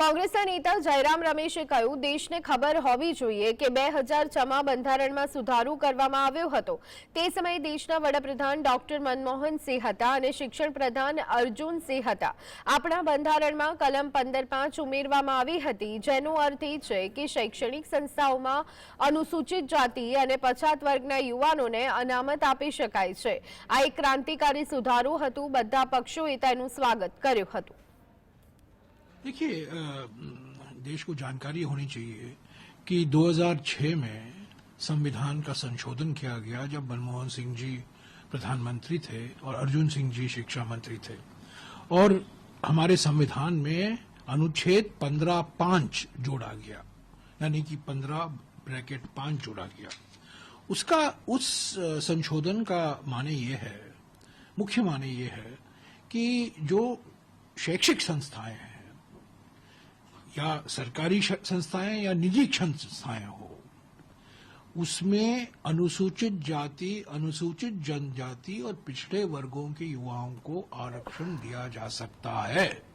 કોંગ્રેસના નેતા જયરામ રમેશે કહ્યું, દેશને ખબર હોવી જોઈએ કે બે હજાર છમાં બંધારણમાં સુધારો કરવામાં આવ્યો હતો. તે સમયે દેશના વડાપ્રધાન ડોક્ટર મનમોહન સિંહ હતા અને શિક્ષણ પ્રધાન અર્જુન સિંહ હતા. આપણા બંધારણમાં કલમ પંદર પાંચ ઉમેરવામાં આવી હતી, જેનો અર્થ એ છે કે શૈક્ષણિક સંસ્થાઓમાં અનુસૂચિત જાતિ અને પછાત વર્ગના યુવાનોને અનામત આપી શકાય છે. આ એક ક્રાંતિકારી સુધારો હતું. બધા પક્ષોએ તેનું સ્વાગત કર્યું હતું. देखिए देश को जानकारी होनी चाहिए कि 2006 में संविधान का संशोधन किया गया जब मनमोहन सिंह जी प्रधानमंत्री थे और अर्जुन सिंह जी शिक्षा मंत्री थे। और हमारे संविधान में अनुच्छेद पंद्रह पाँच जोड़ा गया। यानी कि पंद्रह ब्रैकेट पाँच जोड़ा गया। उसका, उस संशोधन का माने ये है, मुख्य माने ये है कि जो शैक्षिक संस्थाएँ हैं या सरकारी संस्थाएँ या निजी संस्थाएँ हो, उसमें अनुसूचित जाति, अनुसूचित जनजाति और पिछड़े वर्गों के युवाओं को आरक्षण दिया जा सकता है।